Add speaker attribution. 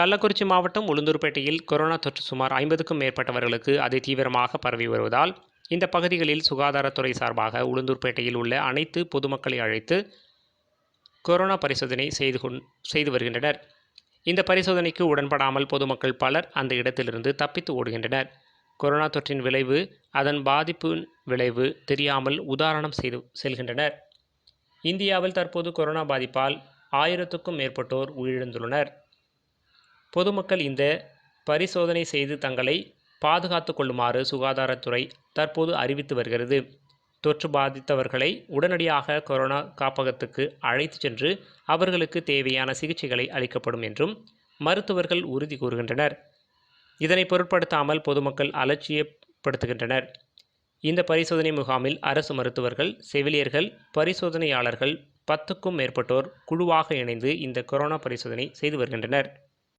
Speaker 1: கள்ளக்குறிச்சி மாவட்டம் உளுந்தூர்பேட்டையில் கொரோனா தொற்று சுமார் ஐம்பதுக்கும் மேற்பட்டவர்களுக்கு அதிதீவிரமாக பரவி வருவதால் இந்த பகுதிகளில் சுகாதாரத்துறை சார்பாக உளுந்தூர்பேட்டையில் உள்ள அனைத்து பொதுமக்களை அழைத்து கொரோனா பரிசோதனை செய்து கொண் செய்து வருகின்றனர். இந்த பரிசோதனைக்கு உடன்படாமல் பொதுமக்கள் பலர் அந்த இடத்திலிருந்து தப்பித்து ஓடுகின்றனர். கொரோனா தொற்றின் விளைவு அதன் பாதிப்பின் விளைவு தெரியாமல் உதாரணம் செய்து செல்கின்றனர். இந்தியாவில் தற்போது கொரோனா பாதிப்பால் ஆயிரத்துக்கும் மேற்பட்டோர் உயிரிழந்துள்ளனர். பொதுமக்கள் இந்த பரிசோதனை செய்து தங்களை பாதுகாத்து கொள்ளுமாறு சுகாதாரத்துறை தற்போது அறிவித்து வருகிறது. தொற்று பாதித்தவர்களை உடனடியாக கொரோனா காப்பகத்துக்கு அழைத்து சென்று அவர்களுக்கு தேவையான சிகிச்சைகளை அளிக்கப்படும் என்றும் மருத்துவர்கள் உறுதி கூறுகின்றனர். இதனை பொருட்படுத்தாமல் பொதுமக்கள் அலட்சியப்படுத்துகின்றனர். இந்த பரிசோதனை முகாமில் அரசு மருத்துவர்கள் செவிலியர்கள் பரிசோதனையாளர்கள் பத்துக்கும் மேற்பட்டோர் குழுவாக இணைந்து இந்த கொரோனா பரிசோதனை செய்து வருகின்றனர்.